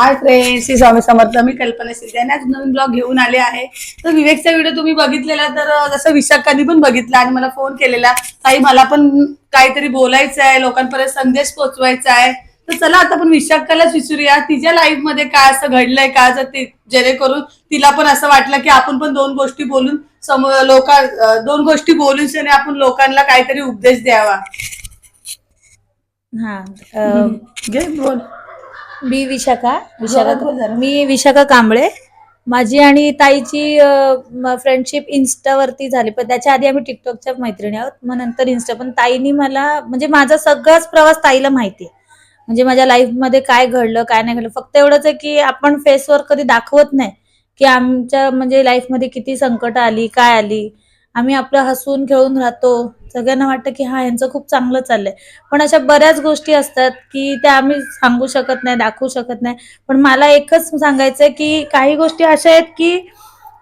Hi friends Shri Swami Samarth मी कल्पना आज नवीन blog घेऊन आले आहे. तर विवेकचा व्हिडिओ तुम्ही बघितलेला तर जसं विशाखांनी पण बघितला आणि मला फोन केलेला. ताई मला पण काहीतरी बोलायचं आहे लोकांपर्यंत संदेश पोहोचवायचा आहे. तर चला आता आपण विशाखालाच विचारूया तिच्या लाईफमध्ये काय असं घडलंय का जर ते जेणेकरून तिला पण असं वाटलं की आपण पण दोन गोष्टी बोलून समोर लोक दोन गोष्टी बोलून आणि आपण लोकांना काहीतरी उपदेश द्यावा. हा बोल. मी विशाखा जोरात बोल जरा. विशाखा मी विशाखा कांबळे. माझी आणि ताईची फ्रेंडशिप इन्स्टावरती झाली. पण त्याच्या आधी आम्ही टिकटॉकच्या मैत्रिणी आहोत. मग नंतर इन्स्टा पण ताईनी मला म्हणजे माझा सगळाच प्रवास ताईला माहिती आहे म्हणजे माझ्या लाईफमध्ये काय घडलं काय नाही घडलं. फक्त एवढंच आहे की आपण फेसवर कधी दाखवत नाही की आमच्या म्हणजे लाईफमध्ये किती संकट आली काय आली. आम्ही आपलं हसून खेळून राहतो. सगळ्यांना वाटतं की हा यांचं खूप चांगलं चाललंय. पण अशा बऱ्याच गोष्टी असतात की त्या आम्ही सांगू शकत नाही दाखवू शकत नाही. पण मला एकच सांगायचंय की काही गोष्टी अशा आहेत की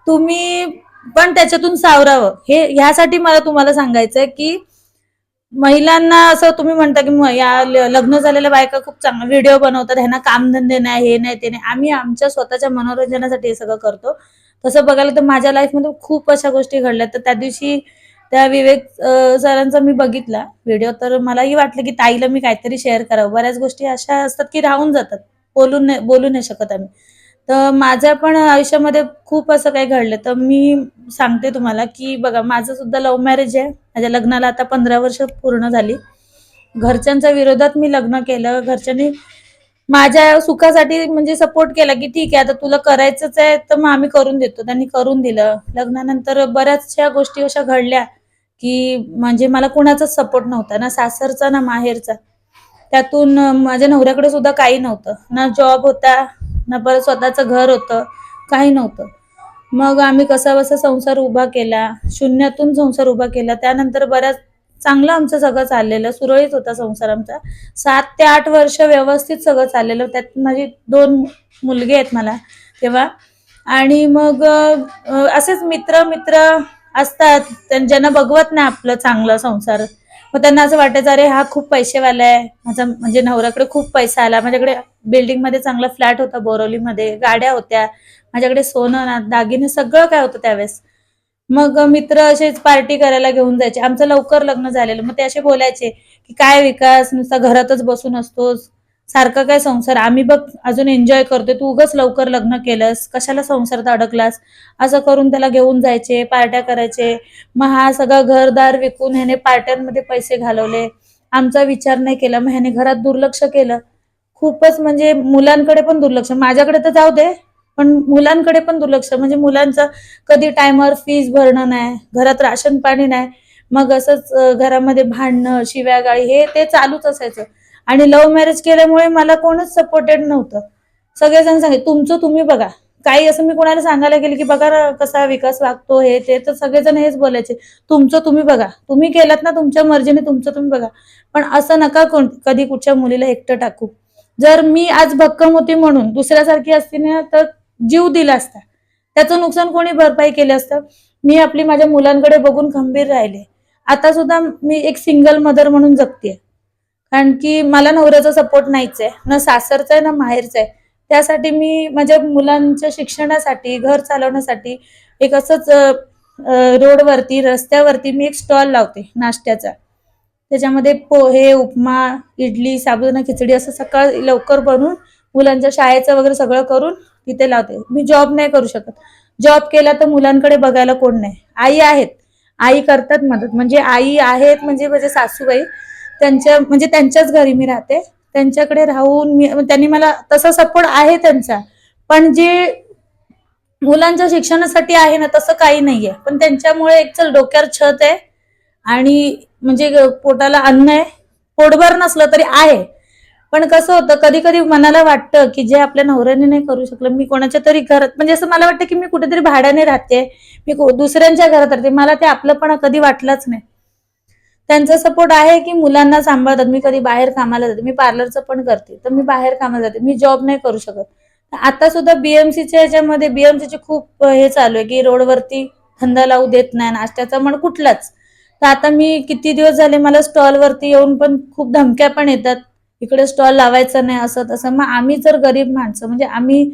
तुम्ही पण त्याच्यातून सावरावं. हे ह्यासाठी मला तुम्हाला सांगायचंय की महिलांना असं तुम्ही म्हणता की या लग्न झालेल्या बायका खूप चांगला व्हिडिओ बनवतात ह्यांना कामधंदे नाही हे नाही ते नाही. आम्ही आमच्या स्वतःच्या मनोरंजनासाठी हे सगळं करतो. तसं बघायला तर माझ्या लाईफमध्ये खूप अशा गोष्टी घडल्या. तर त्या दिवशी त्या विवेक सरांचा मी बघितला व्हिडिओ तर मलाही वाटलं की ताईला मी काहीतरी शेअर करावं. बऱ्याच गोष्टी अशा असतात की राहून जातात. बोलून नाही बोलू नाही शकत आम्ही. तर माझ्या पण आयुष्यामध्ये खूप असं काही घडलं. तर मी सांगते तुम्हाला की बघा माझं सुद्धा लव्ह मॅरेज आहे. माझ्या लग्नाला आता पंधरा वर्ष पूर्ण झाली. घरच्यांच्या विरोधात मी लग्न केलं. घरच्यांनी माझ्या सुखासाठी म्हणजे सपोर्ट केला की ठीक आहे आता तुला करायचंच आहे तर मग आम्ही करून देतो. त्यांनी करून दिलं. लग्नानंतर बऱ्याचशा गोष्टी अशा घडल्या की म्हणजे मला कुणाचाच सपोर्ट नव्हता ना सासरचा ना माहेरचा. त्यातून माझ्या नवऱ्याकडे सुद्धा काही नव्हतं. ना जॉब होता ना परत स्वतःचं घर होतं काही नव्हतं. मग आम्ही कसा बसा संसार उभा केला. शून्यातून संसार उभा केला. त्यानंतर बऱ्याच चांगलं आमचं सगळं चाललेलं सुरळीत होता संसार आमचा. सात ते आठ वर्ष व्यवस्थित सगळं चाललेलं. त्यात माझी दोन मुलगे आहेत मला तेव्हा. आणि मग असेच मित्र मित्र असतात. ज्यांना बघवत नाही आपलं चांगलं संसार. मग त्यांना असं वाटायचं अरे हा खूप पैसेवाला आहे. माझा म्हणजे नवऱ्याकडे खूप पैसा आला. माझ्याकडे बिल्डिंगमध्ये चांगला फ्लॅट होता बोरवलीमध्ये गाड्या होत्या. माझ्याकडे सोनं ना दागिने सगळं काय होतं त्यावेळेस. मग मित्र असेच पार्टी करायला घेऊन जायचे. आमचं लवकर लग्न झालेलं. मग ते असे बोलायचे की काय विकास नुसता घरातच बसून असतोस. सारखा काय संसार? आम्ही बघ अजून एन्जॉय करतोय. तू उगच लवकर लग्न केलंस. कशाला संसारात अडकलास? असं करून त्याला घेऊन जायचे पार्ट्या करायचे. मग हा सगळा घरदार विकून ह्याने पार्ट्यांमध्ये पैसे घालवले. आमचा विचार नाही केला. मग ह्याने घरात दुर्लक्ष केलं. खूपच म्हणजे मुलांकडे पण दुर्लक्ष. माझ्याकडे तर जाऊ दे. पण मुलांकडे पण दुर्लक्ष. म्हणजे मुलांचं कधी टायमर फीस भरणं नाही घरात राशन पाणी नाही मग असंच घरामध्ये भांडणं शिव्या गाळी हे ते चालूच असायचं. आणि लव्ह मॅरेज केल्यामुळे मला कोणच सपोर्टेड नव्हतं. सगळेजण सांगे तुमचं तुम्ही बघा. काही असं मी कोणाला सांगायला गेले की बघा कसा विकास वागतो हे ते. तर सगळेजण हेच बोलायचे तुमचं तुम्ही बघा. तुम्ही केलात ना तुमच्या मर्जीने तुमचं तुम्ही बघा. पण असं नका कोण कधी कुठच्या मुलीला एकटं टाकू. जर मी आज भक्कम होती म्हणून दुसऱ्यासारखी असती ना तर जीव दिला असता. त्याचं नुकसान कोणी भरपाई केलं असतं? मी आपली माझ्या मुलांकडे बघून खंबीर राहिले. आता सुद्धा मी एक सिंगल मदर म्हणून जगते कारण की मला नवऱ्याचा सपोर्ट नाहीच आहे ना सासरचा आहे ना माहेरचा आहे त्यासाठी मी माझ्या मुलांच्या शिक्षणासाठी घर चालवण्यासाठी एक असंच रोडवरती रस्त्यावरती मी एक स्टॉल लावते नाश्त्याचा. त्याच्यामध्ये पोहे उपमा इडली साबुदाणा खिचडी असं सकाळ लवकर बनवून मुलांच्या शाळेचं वगैरे सगळं करून तिथे लावते. मी जॉब नाही करू शकत. जॉब केला तर मुलांकडे बघायला कोण नाही. आई आहेत. आई करतात मदत. म्हणजे आई आहेत म्हणजे माझे सासूबाई. त्यांच्या म्हणजे त्यांच्याच घरी मी राहते. त्यांच्याकडे राहून मी त्यांनी मला तसा सपोर्ट आहे त्यांचा. पण जे मुलांच्या शिक्षणासाठी आहे ना तसं काही नाहीये. पण त्यांच्यामुळे एक चल डोक्यावर छत आहे. आणि म्हणजे पोटाला अन्न आहे पोटभर नसलं तरी आहे. पण कसं होतं कधी कधी मनाला वाटतं की जे आपल्या नवऱ्याने नाही करू शकलं मी कोणाच्या तरी घरात म्हणजे असं मला वाटतं की मी कुठेतरी भाड्याने राहते मी दुसऱ्यांच्या घरात राहते मला ते आपलंपणा कधी वाटलंच नाही. त्यांचा सपोर्ट आहे की मुलांना सांभाळतात मी कधी बाहेर कामाला जाते मी पार्लरचं पण करते तर मी बाहेर कामाला जाते मी जॉब नाही करू शकत. आता सुद्धा बीएमसीच्या ह्याच्यामध्ये बीएमसीचे खूप हे चालू आहे की रोडवरती धंदा लावू देत नाही नाश्त्याचा म्हण कुठलाच. तर आता मी किती दिवस झाले मला स्टॉलवरती येऊन पण खूप धमक्या पण येतात. इकडे स्टॉल लावायचा नाही असं तसं. मग आम्ही जर गरीब माणसं म्हणजे आम्ही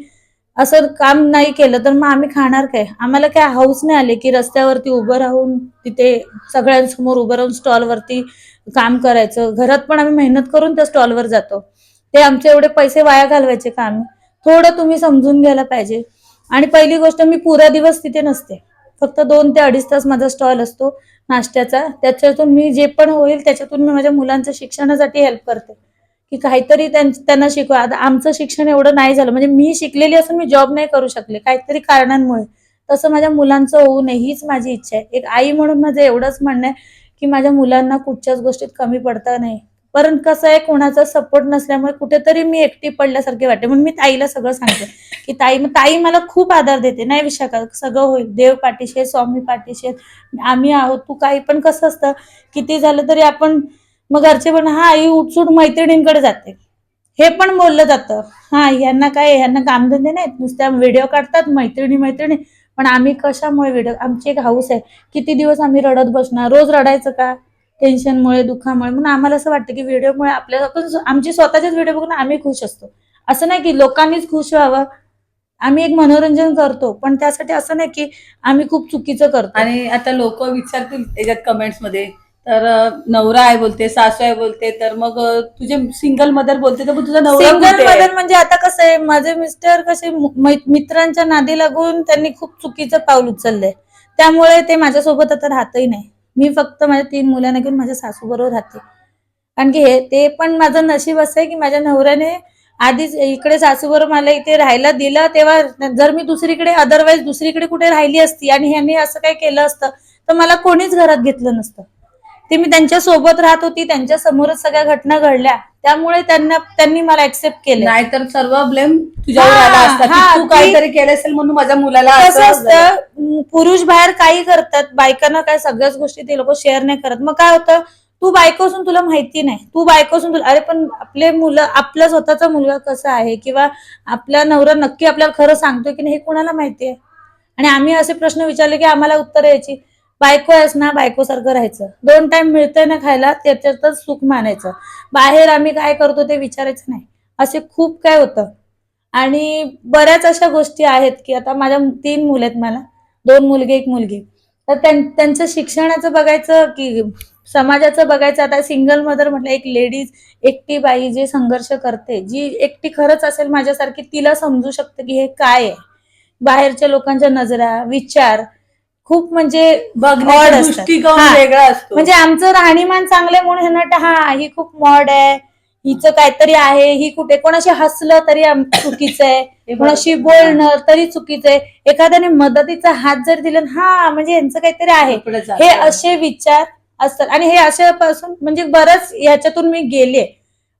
असं काम नाही केलं तर मग आम्ही खाणार काय? आम्हाला काय हाऊस नाही आले की रस्त्यावरती उभं राहून तिथे सगळ्यांसमोर उभं राहून स्टॉलवरती काम करायचं. घरात पण आम्ही मेहनत करून त्या स्टॉलवर जातो. ते आमचे एवढे पैसे वाया घालवायचे का आम्ही? थोडं तुम्ही समजून घ्यायला पाहिजे. आणि पहिली गोष्ट मी पुरा दिवस तिथे नसते. फक्त दोन ते अडीच तास माझा स्टॉल असतो नाश्त्याचा. त्याच्यातून मी जे पण होईल त्याच्यातून मी माझ्या मुलांच्या शिक्षणासाठी हेल्प करते. की काहीतरी त्यांना शिकवा. आता आमचं शिक्षण एवढं नाही झालं. म्हणजे मी शिकलेली असून मी जॉब नाही करू शकले. काहीतरी कारणांमुळे. तसं माझ्या मुलांचं होऊ नये हीच माझी इच्छा आहे. एक आई म्हणून माझं एवढंच म्हणणं आहे की माझ्या मुलांना कुठच्याच गोष्टीत कमी पडता नाही. पण कसं आहे कोणाचा सपोर्ट नसल्यामुळे कुठेतरी मी एकटी पडल्यासारखे वाटते. म्हणून मी ताईला सगळं सांगते की ताई ताई मला खूप आधार देते. नाही विशाखा सगळं होईल. देव पाठीशी स्वामी पाठीशी आहेत. आम्ही आहोत. तू काही पण कसं असतं किती झालं तरी आपण मग घरचे पण हा आई उठसूट मैत्रिणींकडे जाते. हे पण बोललं जातं. हा यांना काय यांना कामधंदे नाहीत. नुसत्या व्हिडिओ काढतात मैत्रिणी मैत्रिणी. पण आम्ही कशामुळे व्हिडिओ आमची एक हाऊस आहे. किती दिवस आम्ही रडत बसणार? रोज रडायचं का? टेन्शनमुळे दुःखामुळे. म्हणून आम्हाला असं वाटतं की व्हिडिओमुळे आपल्या आमची स्वतःचेच व्हिडिओ बघून आम्ही खुश असतो. असं नाही की लोकांनीच खुश व्हावं. आम्ही एक मनोरंजन करतो. पण त्यासाठी असं नाही की आम्ही खूप चुकीचं करतो. आणि आता लोक विचारतील त्याच्यात कमेंट्समध्ये तर नवरा आहे बोलते सासू आहे बोलते तर मग तुझे सिंगल मदर बोलते तर मग तुझा नवरा सिंगल कुठे आहे? मदर म्हणजे आता कसं आहे माझे मिस्टर कसे मु- मै- मित्रांच्या नादी लागून त्यांनी खूप चुकीचं पाऊल उचललंय. त्यामुळे ते माझ्यासोबत आता राहतही नाही. मी फक्त माझ्या तीन मुलांना घेऊन माझ्या सासू बरोबर राहते. कारण की हे ते पण माझं नशीब असं आहे की माझ्या नवऱ्याने आधीच इकडे सासू बरोबर मला इथे राहायला दिलं तेव्हा जर मी दुसरीकडे अदरवाईज दुसरीकडे कुठे राहिली असती आणि ह्यांनी असं काही केलं असतं तर मला कोणीच घरात घेतलं नसतं. ते मी त्यांच्यासोबत राहत होती त्यांच्या समोरच सगळ्या घटना घडल्या. त्यामुळे त्यांना त्यांनी मला ऍक्सेप्ट केलं. नाहीतर सर्व ब्लेम तुझ्यावर हा, आला असता हा, की तू ती- काहीतरी केलं असेल म्हणून माझ्या मुलाला कसं असं झालं. असतं पुरुष बाहेर काही करतात बायकांना काय सगळ्याच गोष्टी ते लोक शेअर नाही करत. मग काय होतं तू बायको असून तुला माहिती नाही. तू बायको असून तुला अरे पण आपले मुलं आपला स्वतःचा मुलगा कसा आहे? किंवा आपला नवरा नक्की आपल्याला खरं सांगतोय की नाही हे कोणाला माहिती आहे? आणि आम्ही असे प्रश्न विचारले की आम्हाला उत्तर यायची. बायको आहेस ना बायकोसारखं राहायचं. दोन टाइम मिळतंय ना खायला त्याच्यातच सुख मानायचं. बाहेर आम्ही काय करतो ते विचारायचं नाही. असे खूप काय होतं. आणि बऱ्याच अशा गोष्टी आहेत की आता माझ्या तीन मुलं आहेत मला. दोन मुलगे एक मुलगी. तर त्यांचं शिक्षणाचं बघायचं की समाजाचं बघायचं. आता सिंगल मदर म्हटलं एक लेडीज एकटी बाई जे संघर्ष करते जी एकटी खरंच असेल माझ्यासारखी तिला समजू शकते की हे काय आहे. बाहेरच्या लोकांच्या नजरा विचार खूप म्हणजे बघण्याचा odd असतात. दृष्टिकोन हा. वेगळा असतो म्हणजे आमचं राहणीमान चांगलंय म्हणून ह्यांना वाटतं, हा ही खूप मॉड आहे हिचं काहीतरी आहे ही कुठे कोणाशी हसलं तरी आम- चुकीचं आहे बरोबर. कोणाशी बोलणं तरी चुकीचं आहे एखाद्याने मदतीचा हात जर दिला ना, हा म्हणजे यांचं काहीतरी आहे हे. असे विचार असतात आणि हे अशापासून म्हणजे बरंच ह्याच्यातून मी गेले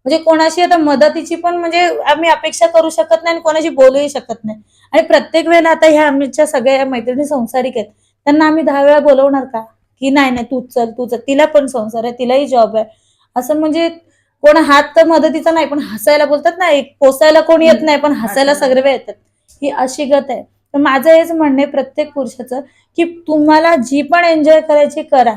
म्हणजे कोणाशी आता मदतीची पण म्हणजे आम्ही अपेक्षा करू शकत नाही आणि कोणाशी बोलूही शकत नाही आणि प्रत्येक वेळेला आता ह्या आमच्या सगळ्या मैत्रिणी संसारिक आहेत त्यांना आम्ही दहा वेळा बोलवणार का? की नाही नाही तूच चल तू चल. तिला पण संसार आहे तिलाही जॉब आहे. असं म्हणजे कोण हात तर मदतीचा नाही पण हसायला बोलतात ना एक पोसायला कोणी येत नाही पण हसायला सगळे वेळ येतात. ही अशी गत आहे. तर माझं हेच म्हणणं आहे प्रत्येक पुरुषाचं की तुम्हाला जी पण एन्जॉय करायची करा.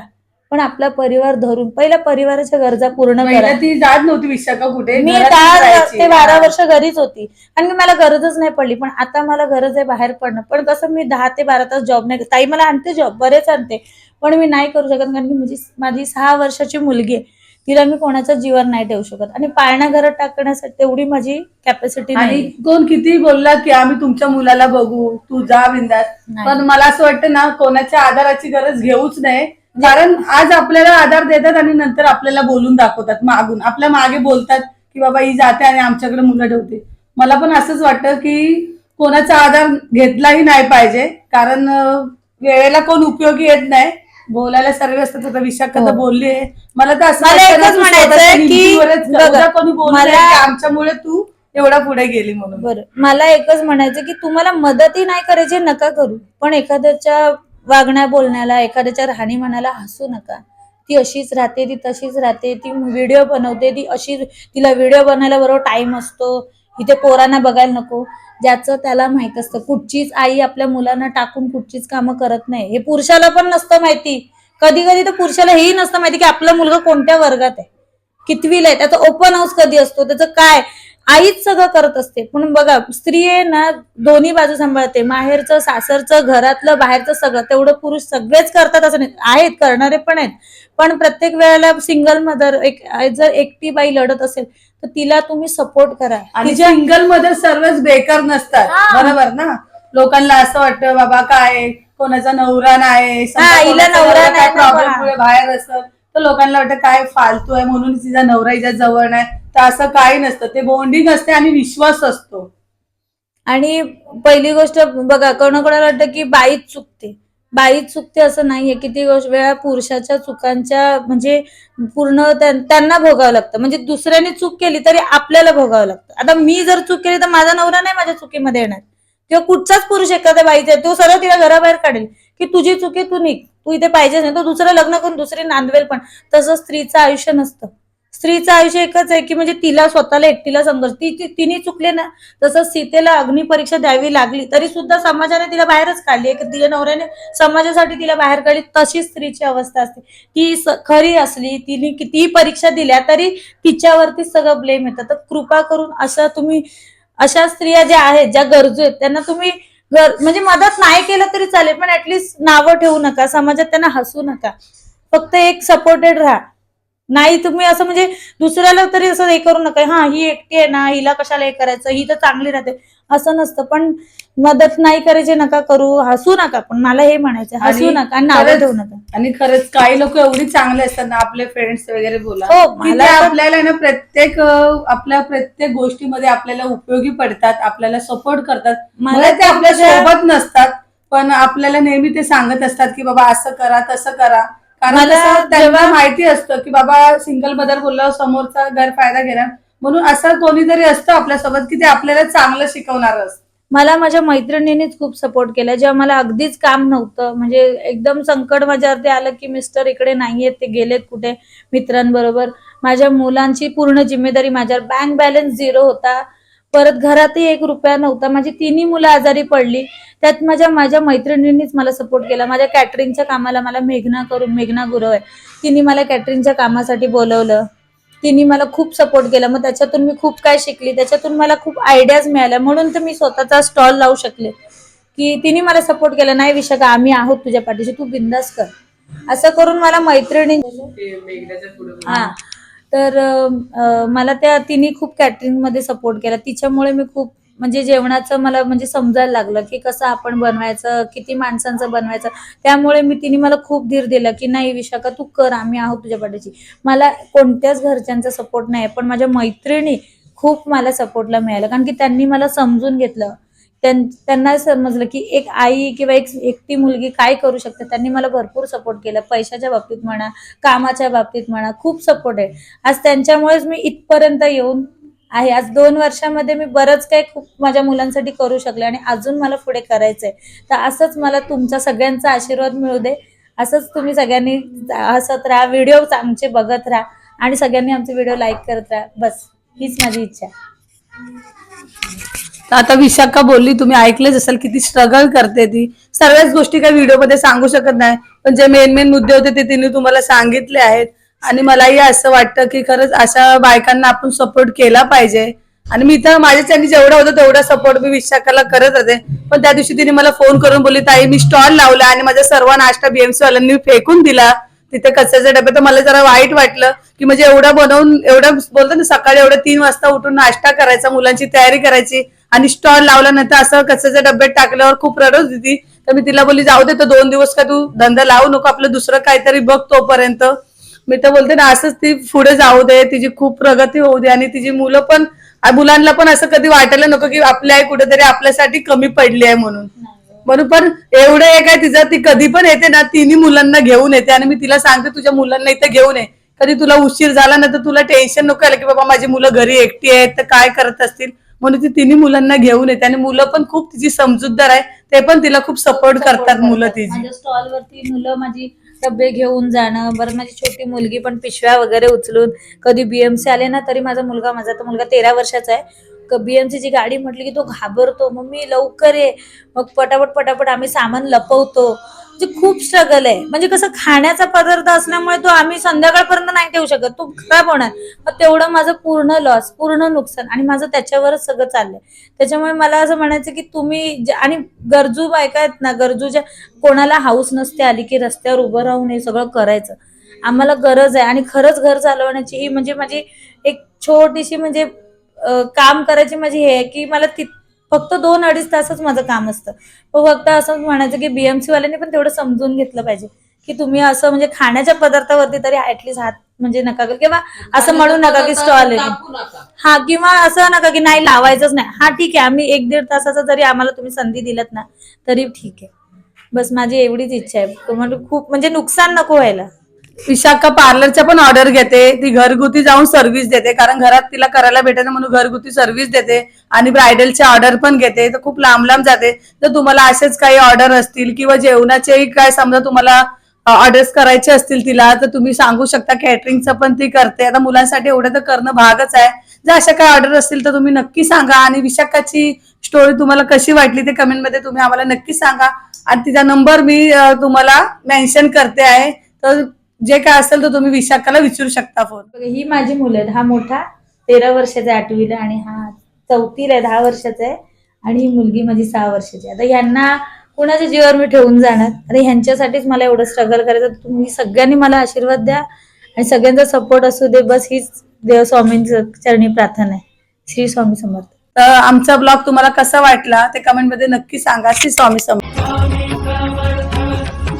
पण आपला परिवार धरून पहिल्या परिवाराच्या गरजा पूर्ण करा. पहिला ती जात नव्हती विशाखा कुठे? मी दहा. ते बारा. वर्ष घरीच होती. आणि की मला गरजच नाही पडली. पण आता मला गरज आहे बाहेर पडणं. पण कसं मी दहा ते बारा तास जॉब नाही ताई मला आणते जॉब बरेच आणते. पण मी नाही करू शकत कारण की माझी माझी सहा वर्षाची मुलगी आहे. तिला मी कोणाच्या जीवर नाही ठेवू शकत. आणि पाळणा घरात टाकण्यासाठी तेवढी माझी कॅपॅसिटी आणि नाही कोण किती बोलला की आम्ही तुमच्या मुलाला बघू तू जा बिंदास. नाही. पण मला असं वाटतं ना कोणाच्या आधाराची गरज घेऊच नाही कारण आज आपल्याला आधार देतात आणि नंतर आपल्याला बोलून दाखवतात मागून. आपल्या मागे बोलतात की बाबा ही जाते आणि आमच्याकडे मुलं ठेवते. मला पण असंच वाटतं की कोणाचा आधार घेतलाही नाही पाहिजे. कारण वेळेला कोण उपयोगी येत नाही. बोलायला सर्व असतात. आता विशाखा तर हो. बोलली आहे. मला तर असं मला ना, एकच म्हणायचंय की कोणी बोललं आमच्यामुळे तू एवढा पुढे गेली म्हणून. बरं. मला एकच म्हणायचं की तुम्हाला मदतही नाही करायची नका करू. पण एखाद्याच्या वागण्या बोलण्याला एखाद्याच्या राहणीमानाला हसू नका. ती अशीच राहते ती तशीच राहते ती व्हिडिओ बनवते ती अशी तिला व्हिडिओ बनायला बरोबर टाइम असतो. इथे पोरांना बघायला नको. ज्याचं त्याला माहीत असतं. कुठचीच आई आपल्या मुलांना टाकून कुठचीच कामं करत नाही. हे पुरुषाला पण नसतं माहिती. कधी कधी तर पुरुषाला हेही नसतं माहिती की आपला मुलगा कोणत्या वर्गात आहे. कितवीला आहे? त्याचा ओपन हाऊस कधी असतो? त्याचं काय? आईच सगळं करत असते. पण बघा स्त्री आहे ना दोन्ही बाजू सांभाळते. माहेरचं सासरचं घरातलं बाहेरचं सगळं. तेवढं पुरुष सगळेच करतात असं नाही. आहेत करणारे पण आहेत. पण प्रत्येक वेळेला सिंगल मदर एक जर एकटी बाई लढत असेल तर तिला तुम्ही सपोर्ट करा. आणि सिंगलमध्ये सर्वच बेकार नसतात. बरोबर ना? लोकांना असं वाटतं बाबा काय? कोणाचा नवरा नाही. हिला नवरा नाही प्रॉब्लेम बाहेर असत तर लोकांना वाटतं काय फालतू आहे म्हणून तिचा नवरा हिच्या जवळ नाही. तर असं काही नसतं. ते बॉन्डिंग असते आणि विश्वास असतो. आणि पहिली गोष्ट बघा कोणाकोणाला वाटतं की बाईच चुकते. बाईच चुकते असं नाहीये. किती गोष्ट वेळा पुरुषाच्या चुकांच्या म्हणजे पूर्ण त्यांना भोगावं लागतं. म्हणजे दुसऱ्याने चूक केली तरी आपल्याला भोगावं लागतं. आता मी जर चूक केली तर माझा नवरा नाही माझ्या चुकीमध्ये येणार. किंवा कुठचाच पुरुष एखाद्या बाईचा आहे, तो सरळ तिला घराबाहेर काढेल की तुझी चुकी तू निघ. तू इथे पाहिजेच नाही. तो दुसरं लग्न करून दुसरे नांदवेल पण. तसं स्त्रीचं आयुष्य नसतं. स्त्रीचं आयुष्य एकच आहे की म्हणजे तिला स्वतःला एकटीला संघर्ष. ती तिने चुकले ना तसं सीतेला अग्निपरीक्षा द्यावी लागली. तरी सुद्धा समाजाने तिला बाहेरच काढली एक तिच्या नवऱ्याने समाजासाठी तिला बाहेर काढली. तशी स्त्रीची अवस्था असते. ती खरी असली तिने कितीही परीक्षा दिल्या तरी तिच्यावरती सगळं ब्लेम येतं. तर कृपा करून अशा तुम्ही अशा स्त्रिया ज्या आहेत ज्या गरजू आहेत त्यांना तुम्ही गर- म्हणजे मदत नाही केलं तरी चालेल पण ऍटलिस्ट नावं ठेवू नका समाजात त्यांना हसू नका. फक्त एक सपोर्टेड राहा. नाही तुम्ही असं म्हणजे दुसऱ्याला तरी असं हे करू नका. हा ही एकटी आहे ना हिला कशाला हे करायचं? ही तर चांगली राहते. असं नसतं. पण मदत नाही करायची नका करू हसू नका. पण मला हे म्हणायचं हसू आणि नका आणि नावं खरंच- ठेवू नका. आणि खरंच काही लोक एवढी चांगले असतात ना आपले फ्रेंड्स वगैरे बोला. हो, की मला ते तर- आपल्याला ना प्रत्येक अं, आपल्या प्रत्येक गोष्टीमध्ये आपल्याला उपयोगी पडतात आपल्याला सपोर्ट करतात. मला मला ते आपल्यासोबत नसतात पण आपल्याला नेहमी ते सांगत असतात की बाबा असं करा तसं करा. कारण मला कसं त्यांना जेव्हा- माहिती असतं की बाबा सिंगल बदल बोलल्यावर समोरचा गैरफायदा घेणार. म्हणून असं कोणीतरी असतं आपल्यासोबत की ते आपल्याला चांगलं शिकवणार असतं मला माझ्या मैत्रिणींनीच खूप सपोर्ट केला जेव्हा मला अगदीच काम नव्हतं. म्हणजे एकदम संकट माझ्यावरती आलं की मिस्टर इकडे नाहीयेत ते गेलेत कुठे मित्रांबरोबर. माझ्या मुलांची पूर्ण जिम्मेदारी माझ्यावर. बँक बॅलन्स झिरो होता. परत घरातही एक रुपया नव्हता. माझी तिन्ही मुलं आजारी पडली. त्यात माझ्या माझ्या मैत्रिणींनीच मला सपोर्ट केला. माझ्या कॅटरिंगच्या कामाला मला मेघना करून मेघना गुरव आहे. तिने मला कॅटरिंगच्या कामासाठी बोलवलं. तिने मला खूप सपोर्ट केला. मग त्याच्यातून मी खूप काय शिकली? त्याच्यातून मला खूप आयडियाज मिळाल्या म्हणून तर मी स्वतःचा स्टॉल लावू शकले. की तिने मला सपोर्ट केला. नाही विशाखा आम्ही आहोत तुझ्या पाठीशी. तू बिंदास कर. असं करून मला मैत्रिणी हा. तर मला त्या तिने खूप कॅटरिंगमध्ये सपोर्ट केला. तिच्यामुळे मी खूप म्हणजे जेवणाचं मला म्हणजे समजायला लागलं की कसं आपण बनवायचं किती माणसांचं बनवायचं. त्यामुळे मी तिने मला खूप धीर दिला की नाही विशाखा तू कर आम्ही आहोत तुझ्या पाठीशी. मला कोणत्याच घरच्यांचा सपोर्ट नाही पण माझ्या मैत्रिणी खूप मला सपोर्टला मिळालं. कारण की त्यांनी मला समजून घेतलं. त्यांना समजलं की एक आई किंवा एक एकटी मुलगी काय करू शकते? त्यांनी मला भरपूर सपोर्ट केला. पैशाच्या बाबतीत म्हणा कामाच्या बाबतीत म्हणा खूप सपोर्ट आहे. आज त्यांच्यामुळेच मी इथपर्यंत येऊन आहे. आज दोन वर्षामध्ये मी बरंच काही खूप माझ्या मुलांसाठी करू शकले आणि अजून मला पुढे करायचंय. तर असंच मला तुमचा सगळ्यांचा आशीर्वाद मिळू दे. असंच तुम्ही सगळ्यांनी हसत राहा व्हिडिओ आमचे बघत राहा आणि सगळ्यांनी आमचे व्हिडिओ लाईक करत राहा. बस हीच माझी इच्छा आहे. तर आता विशाखा बोलली तुम्ही ऐकलेच असाल किती स्ट्रगल करते ती. सर्वच गोष्टी काही व्हिडिओमध्ये सांगू शकत नाही. पण जे मेन मेन मुद्दे होते ते तिने तुम्हाला सांगितले आहेत. आणि मलाही असं वाटतं की खरंच अशा बायकांना आपण सपोर्ट केला पाहिजे. आणि मी तर माझ्याच्यानी जेवढा होतं तेवढा सपोर्ट मी विशाखाला करत होते. पण त्या दिवशी तिने मला फोन करून बोलली ताई मी स्टॉल लावला आणि माझा सर्व नाश्ता बीएमसी वाल्यांनी फेकून दिला. तिथे कचऱ्याचे डबे. तर मला जरा वाईट वाटलं की म्हणजे एवढं बनवून एवढं बोलतो ना सकाळी एवढं तीन वाजता उठून नाश्ता करायचा मुलांची तयारी करायची आणि स्टॉल लावल्यानंतर असं कचऱ्याच्या डब्यात टाकल्यावर खूप रडत होती तर मी तिला बोलली जाऊ दे तर दोन दिवस का तू धंदा लावू नको आपलं दुसरं काहीतरी बघ तोपर्यंत. मी तर बोलते ना असंच ती पुढे जाऊ दे तिची खूप प्रगती होऊ दे आणि तिची मुलं पण मुलांना पण असं कधी वाटायला नको की आपली आई कुठेतरी आपल्यासाठी कमी पडली आहे म्हणून. म्हणून पण एवढं एक आहे तिचं ती कधी पण येते ना तिन्ही मुलांना घेऊन येते आणि मी तिला सांगते तुझ्या मुलांना इथे घेऊन ये. कधी तुला उशीर झाला ना तर तुला टेन्शन नको आलं की बाबा माझी मुलं घरी एकटी आहेत तर काय करत असतील? म्हणून ती तिन्ही मुलांना घेऊन येते आणि मुलं पण खूप तिची समजूतदार आहे ते पण तिला खूप सपोर्ट करतात मुलं तिची. माझ्या स्टॉल वरती मुलं माझी डबे घेऊन जाणं बरं माझी छोटी मुलगी पण पिशव्या वगैरे उचलून कधी बीएमसी आले ना तरी माझा मुलगा माझा तर मुलगा तेरा वर्षाचा आहे. बीएमसी ची गाडी म्हटली की तो घाबरतो. मम्मी लवकर ये. मग पटापट पटापट आम्ही सामान लपवतो. म्हणजे खूप स्ट्रगल आहे. म्हणजे कसं खाण्याचा पदार्थ असल्यामुळे तो आम्ही संध्याकाळपर्यंत नाही ठेवू शकत. तो खराब होणार. मग तेवढं माझं पूर्ण लॉस पूर्ण नुकसान आणि माझं त्याच्यावरच सगळं चाललंय. त्याच्यामुळे मला असं म्हणायचं की तुम्ही आणि गरजू बायका आहेत ना गरजूच्या कोणाला हाऊस नसते आली की रस्त्यावर उभं राहून हे सगळं करायचं. आम्हाला गरज आहे आणि खरंच घर चालवण्याची ही म्हणजे माझी एक छोटीशी म्हणजे काम करायची माझी हे आहे की मला तित फक्त दोन अडीच तासच माझं काम असतं. पण फक्त असं म्हणायचं की बीएमसी वाल्यांनी पण तेवढं समजून घेतलं पाहिजे. की तुम्ही असं म्हणजे खाण्याच्या पदार्थावरती तरी ऍटलीस्ट हात म्हणजे नका किंवा असं म्हणू नका की स्टॉल हा किंवा असं नका की नाही लावायचंच नाही. हा ठीक आहे. आम्ही एक दीड तासाचा जरी आम्हाला तुम्ही संधी दिलात ना तरी ठीक आहे. बस माझी एवढीच इच्छा आहे. खूप म्हणजे नुकसान नको व्हायला. विशाखा पार्लरच्या पण ऑर्डर घेते. ती घरगुती जाऊन सर्व्हिस देते. कारण घरात तिला करायला भेटेल म्हणून घरगुती सर्व्हिस देते. आणि ब्रायडलचे ऑर्डर पण घेते. तर खूप लांब लांब जाते. तर तुम्हाला असेच काही ऑर्डर असतील किंवा जेवणाचेही काय समजा तुम्हाला ऑर्डर्स करायचे असतील तिला तर तुम्ही सांगू शकता कॅटरिंगचं पण ती करते. आता मुलांसाठी एवढं तर करणं भागच आहे. जर अशा काही ऑर्डर असतील तर तुम्ही नक्की सांगा. आणि विशाखाची स्टोरी तुम्हाला कशी वाटली ते कमेंटमध्ये तुम्ही आम्हाला नक्की सांगा. आणि तिचा नंबर मी तुम्हाला मेन्शन करते आहे. तर जे काय असेल तर तुम्ही विशाखाला विचारू शकता फोन बघा, ही माझी मुलं आहेत. हा मोठा तेरा वर्षाचा आहे आठवीला आणि हा चौथीला आहे दहा वर्षाचा आहे. आणि ही मुलगी माझी सहा वर्षाची आहे. आता यांना कुणाच्या जीवावर मी ठेवून जाणार? आता ह्यांच्यासाठीच मला एवढं स्ट्रगल करायचं तुम्ही सगळ्यांनी मला आशीर्वाद द्या आणि सगळ्यांचा सपोर्ट असू दे. बस हीच देव चरणी प्रार्थना आहे. श्री स्वामी समर्थ. तर आमचा ब्लॉग तुम्हाला कसा वाटला ते कमेंटमध्ये नक्की सांगा. श्री स्वामी समर्थ.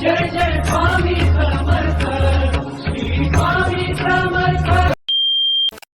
जय जय